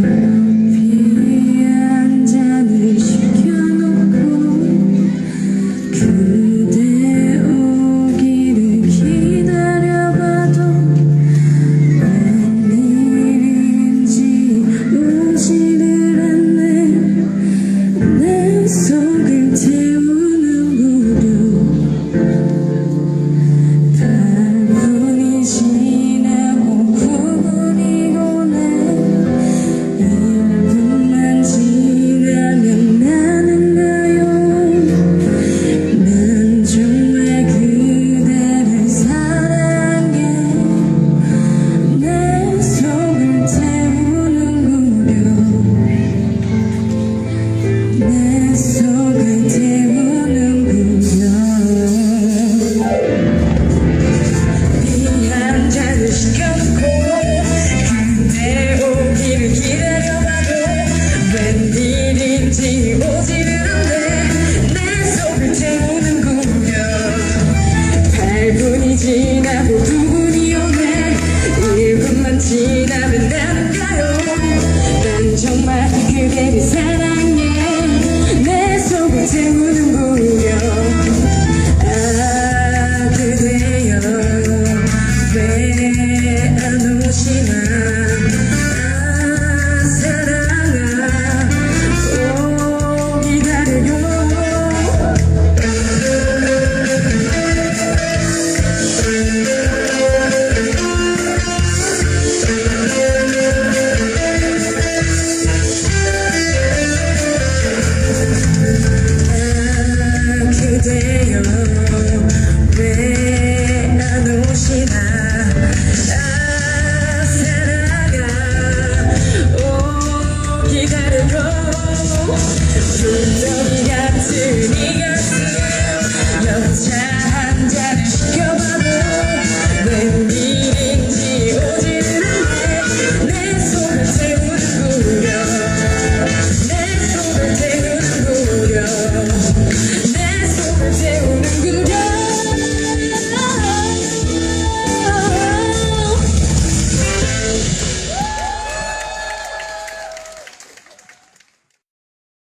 man. 정말 그대를 사랑해 내 속을 채우는 무렵 아 그대여 왜 안 오시나 say